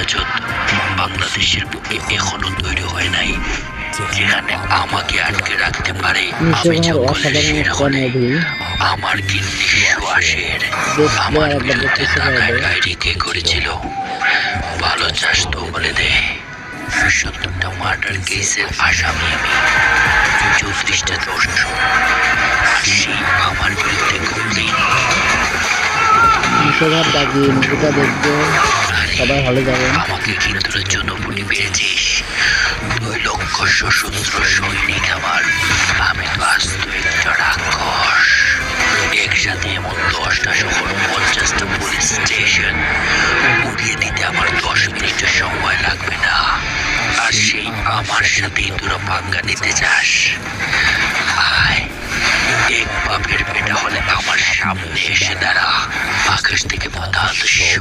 হেফাজত বাংলাদেশের বুকে এখনও তৈরি হয় নাই। যেখানে আমাকে আটকে রাখতে পারে আমি মুভি আমার কি নিঃশ্বাসের আমার বিরুদ্ধে দেখতে ডায়েরি কে করেছিল ভালো চাস তো বলে দে। সত্তরটা মার্ডার কেসের আসামি আমি। চৌত্রিশটা আর সেই আমার বিরুদ্ধে কমপ্লেন নিষেধার দাগি মুভিটা দেখবে সবাই হলে যাবেন। আমাকে কিন্তু জনপনি পেয়েছিস। দুই লক্ষ সশস্ত্র সৈনিক আমার। আমি তো আস্ত একটা রাক্ষস। একসাথে এমন দশটা শহর, পঞ্চাশটা পুলিশ স্টেশন উড়িয়ে দিতে আমার দশ মিনিটের সময় লাগবে না। আর সেই আমার সাথেই তোরা পাঙ্গা নিতে চাস। আয়। এক বাপের বেটা হলে আমার সামনে এসে দাঁড়া। আকাশ থেকে দখল